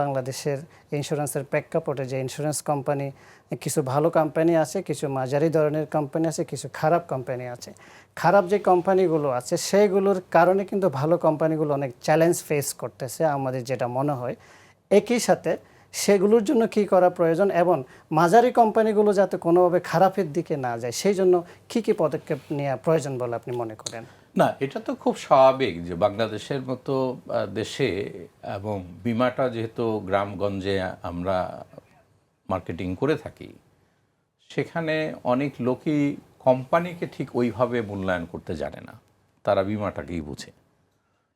বাংলাদেশের ইন্স্যুরেন্সের প্রেক্ষাপটে যে ইন্স্যুরেন্স কোম্পানি কিছু ভালো কোম্পানি আছে, কিছু মাঝারি ধরনের কোম্পানি আছে, কিছু খারাপ কোম্পানি আছে। খারাপ যে কোম্পানিগুলো আছে, সেইগুলোর কারণে কিন্তু ভালো কোম্পানিগুলো অনেক চ্যালেঞ্জ ফেস করতেছে আমাদের যেটা মনে হয়। একই সাথে সেগুলোর জন্য কি করা প্রয়োজন এবং মাঝারি কোম্পানিগুলো যাতে কোনোভাবে খারাপের দিকে না যায়, সেই জন্য কি কি পদক্ষেপ নেওয়া প্রয়োজন বলে আপনি মনে করেন? না, এটা তো খুব স্বাভাবিক যে বাংলাদেশের মতো দেশে এবং বিমাটা যেহেতু গ্রামগঞ্জে আমরা মার্কেটিং করে থাকি, সেখানে অনেক লোকই কোম্পানিকে ঠিক ওইভাবে মূল্যায়ন করতে জানে না। তারা বিমাটাকেই বুঝে।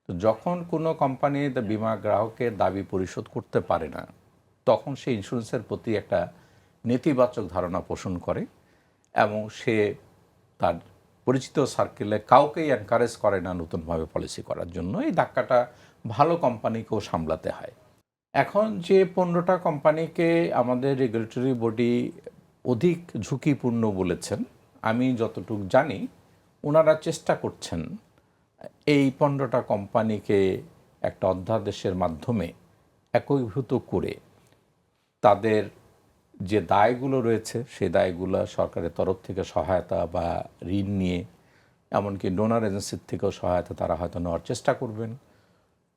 তো যখন কোনো কোম্পানি বিমা গ্রাহকের দাবি পরিশোধ করতে পারে না, তখন সে ইন্স্যুরেন্সের প্রতি একটা নেতিবাচক ধারণা পোষণ করে এবং সে তার পরিচিত সার্কেলে কাউকেই এনকারেজ করে না নতুনভাবে পলিসি করার জন্য। এই ধাক্কাটা ভালো কোম্পানিকেও সামলাতে হয়। এখন যে পনেরোটা কোম্পানিকে আমাদের রেগুলেটরি বডি অধিক ঝুঁকিপূর্ণ বলেছেন, আমি যতটুক জানি ওনারা চেষ্টা করছেন এই পনেরোটা কোম্পানিকে একটা অধ্যাদেশের মাধ্যমে একীভূত করে তাদের যে দায়গুলো রয়েছে, সেই দায়গুলো সরকারের তরফ থেকে সহায়তা বা ঋণ নিয়ে, এমনকি ডোনার এজেন্সির থেকেও সহায়তা তারা হয়তো নেওয়ার চেষ্টা করবেন।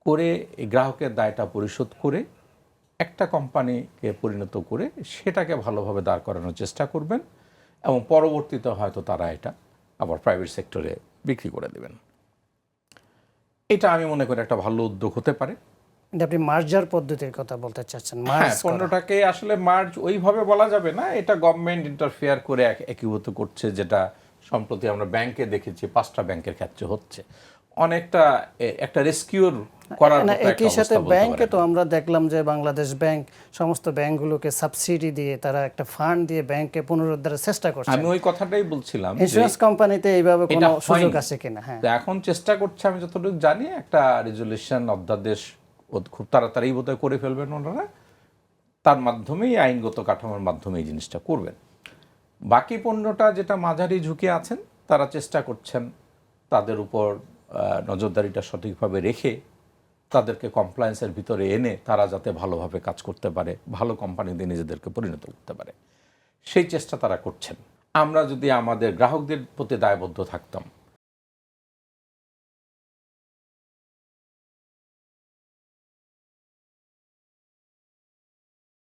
করে গ্রাহকের দায়টা পরিশোধ করে একটা কোম্পানিকে পরিণত করে সেটাকে ভালোভাবে দাঁড় করানোর চেষ্টা করবেন এবং পরবর্তীতে হয়তো তারা এটা আবার প্রাইভেট সেক্টরে বিক্রি করে দেবেন। এটা আমি মনে করি একটা ভালো উদ্যোগ হতে পারে। কিন্তু আপনি মার্জার পদ্ধতির কথা বলতে চাচ্ছেন হ্যাঁ মার্জ পণ্যটাকে আসলে মার্জ ওইভাবে বলা যাবে না এটা গভর্নমেন্ট ইন্টারফেয়ার করে একীভূত করছে যেটা সম্প্রতি আমরা ব্যাংকে দেখেছি পাঁচটা ব্যাংকের ক্ষেত্রে হচ্ছে। অনেকটা একটা রেস্কিউর করার একই সাথে ব্যাংকে তো আমরা দেখলাম যে বাংলাদেশ ব্যাংক সমস্ত ব্যাংকগুলোকে সাবসিডি দিয়ে তারা একটা ফান্ড দিয়ে ব্যাংকে পুনরুদ্ধারের চেষ্টা করছে। আমি ওই কথাটাই বলছিলাম ইন্স্যুরেন্স কোম্পানিতে এইভাবে কোনো সুযোগ আছে কিনা হ্যাঁ। এখন চেষ্টা করছে আমি যতটুকু জানি একটা রেজলিউশন অধ্যাদেশ খুব তাড়াতাড়ি বোধহয় করে ফেলবেন ওনারা। তার মাধ্যমেই, আইনগত কাঠামোর মাধ্যমে এই জিনিসটা করবেন। বাকি পণ্যটা যেটা মাঝারি ঝুঁকি আছেন, তারা চেষ্টা করছেন তাদের উপর নজরদারিটা সঠিকভাবে রেখে তাদেরকে কমপ্লায়েন্সের ভিতরে এনে তারা যাতে ভালোভাবে কাজ করতে পারে, ভালো কোম্পানিতে নিজেদেরকে পরিণত করতে পারে। সেই চেষ্টা তারা করছেন। আমরা যদি আমাদের গ্রাহকদের প্রতি দায়বদ্ধ থাকতাম